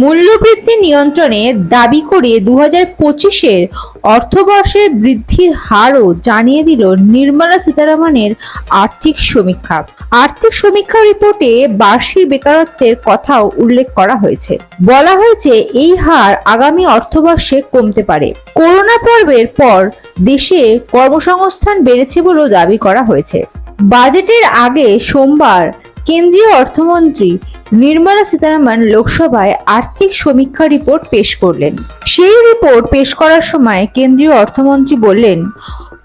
মূল্যবৃদ্ধি নিয়ন্ত্রণে দাবি করে দু হাজার পঁচিশের অর্থবর্ষের বৃদ্ধির হারও জানিয়ে দিল নির্মলা সীতারামনের আর্থিক সমীক্ষা। আর্থিক সমীক্ষা রিপোর্টে বার্ষিক বেকারত্বের কথাও উল্লেখ করা হয়েছে। বলা হয়েছে, এই হার আগামী অর্থবর্ষে কমতে পারে। করোনা পর্বের পর দেশে কর্মসংস্থান বেড়েছে বলেও দাবি করা হয়েছে। বাজেটের আগে সোমবার কেন্দ্রীয় অর্থমন্ত্রী নির্মলা সীতারামন লোকসভায় আর্থিক সমীক্ষা রিপোর্ট পেশ করলেন। সেই রিপোর্ট পেশ করার সময় কেন্দ্রীয় অর্থমন্ত্রী বললেন,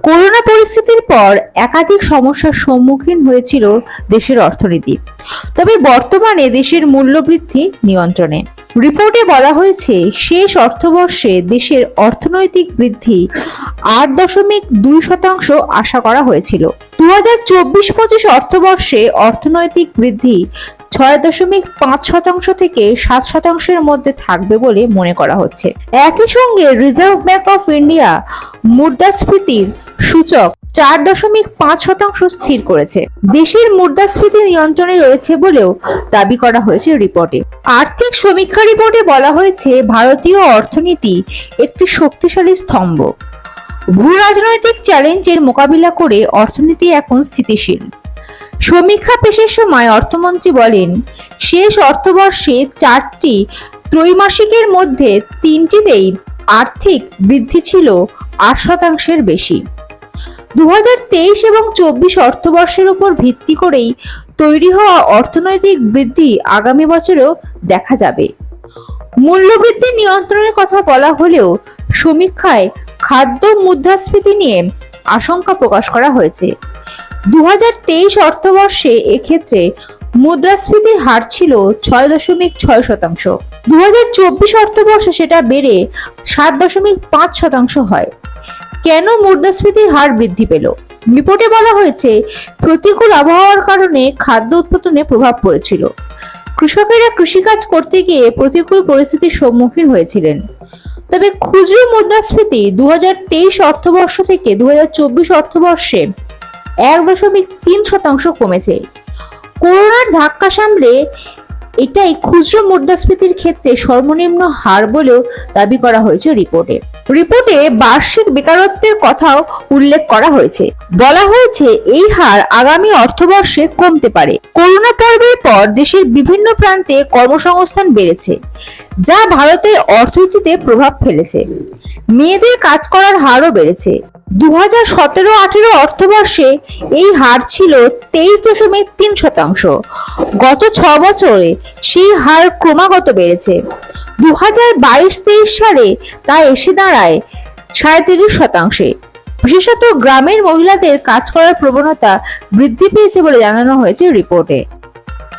করোনা পরিস্থিতির পর একাধিক সমস্যার সম্মুখীন হয়েছিল দেশের অর্থনীতি। তবে বর্তমানে দেশের মূল্যবৃদ্ধি নিয়ন্ত্রণে। রিপোর্টে বলা হয়েছে, শেষ অর্থবর্ষে দেশের অর্থনৈতিক বৃদ্ধি আট দশমিক দুই শতাংশ আশা করা হয়েছিল। দু হাজার চব্বিশ পঁচিশ অর্থবর্ষে অর্থনৈতিক বৃদ্ধি ছয় দশমিক পাঁচ শতাংশ থেকে সাত শতাংশের মধ্যে থাকবে বলে মনে করা হচ্ছে। একই সঙ্গে রিজার্ভ ব্যাংক অফ ইন্ডিয়া মুদ্রাস্ফীতির সূচক চার দশমিক পাঁচ শতাংশ স্থির করেছে। দেশের মুদ্রাস্ফীতি নিয়ন্ত্রণে রয়েছে বলেও দাবি করা হয়েছে রিপোর্টে। আর্থিক সমীক্ষা রিপোর্টে বলা হয়েছে, ভারতীয় অর্থনীতি একটি শক্তিশালী স্তম্ভ। ভূ রাজনৈতিক চ্যালেঞ্জের মোকাবিলা করে অর্থনীতি এখন স্থিতিশীল। সমীক্ষা পেশের সময় অর্থমন্ত্রী বলেন, শেষ অর্থবর্ষে চারটি ত্রৈমাসিকের মধ্যে তিনটিতেই আর্থিক বৃদ্ধি ছিল আট শতাংশের বেশি। দু হাজার তেইশ এবং চব্বিশ অর্থবর্ষের উপর ভিত্তি করেই তৈরি হওয়া অর্থনৈতিক বৃদ্ধি আগামী বছরেও দেখা যাবে। মূল্যবৃদ্ধি নিয়ন্ত্রণের কথা বলা হলেও সমীক্ষায় খাদ্য মুদ্রাস্ফীতি নিয়ে আশঙ্কা প্রকাশ করা হয়েছে। দু হাজার তেইশ অর্থবর্ষে এক্ষেত্রে মুদ্রাস্ফীতির হার ছিল ছয় দশমিক ছয় শতাংশ। দু হাজার চব্বিশ অর্থবর্ষে সেটা বেড়ে সাত দশমিক পাঁচ শতাংশ হয়। কেন মুদ্রাস্ফীতির হার বৃদ্ধি পেল? রিপোর্টে বলা হয়েছে, প্রতিকূল আবহাওয়ার কারণে খাদ্য উৎপাদনে প্রভাব পড়েছিল। কৃষকেরা কৃষিকাজ করতে গিয়ে প্রতিকূল পরিস্থিতির সম্মুখীন হয়েছিলেন। তবে খুচরো মুদ্রাস্ফীতি দু হাজার তেইশ অর্থবর্ষ থেকে দু হাজার চব্বিশ অর্থবর্ষে এক দশমিক তিন শতাংশ কমেছে। করোনার ধাক্কা সামলে এটাই খুচরো মুদ্রাস্ফীতির ক্ষেত্রে সর্বনিম্ন হার বলেও দাবি করা হয়েছে রিপোর্টে। রিপোর্টে বার্ষিক বেকারত্বের কথাও উল্লেখ করা হয়েছে। বলা হয়েছে, এই হার আগামী অর্থবর্ষে কমতে পারে। করোনা পর্বের পর দেশের বিভিন্ন প্রান্তে কর্মসংস্থান বেড়েছে, যা ভারতের অর্থনীতিতে প্রভাব ফেলেছে। মেয়েদের কাজ করার হারও বেড়েছে। দু হাজার সতেরো আঠেরো অর্থবর্ষে এই হার ছিল তেইশ দশমিক তিন শতাংশ। গত ছ বছরে সেই হার ক্রমাগত বেড়েছে। দু হাজার বাইশ তেইশ সালে তা এসে দাঁড়ায় সাঁত্রিশ শতাংশে। বিশেষত গ্রামের মহিলাদের কাজ করার প্রবণতা বৃদ্ধি পেয়েছে বলে জানানো হয়েছে রিপোর্টে।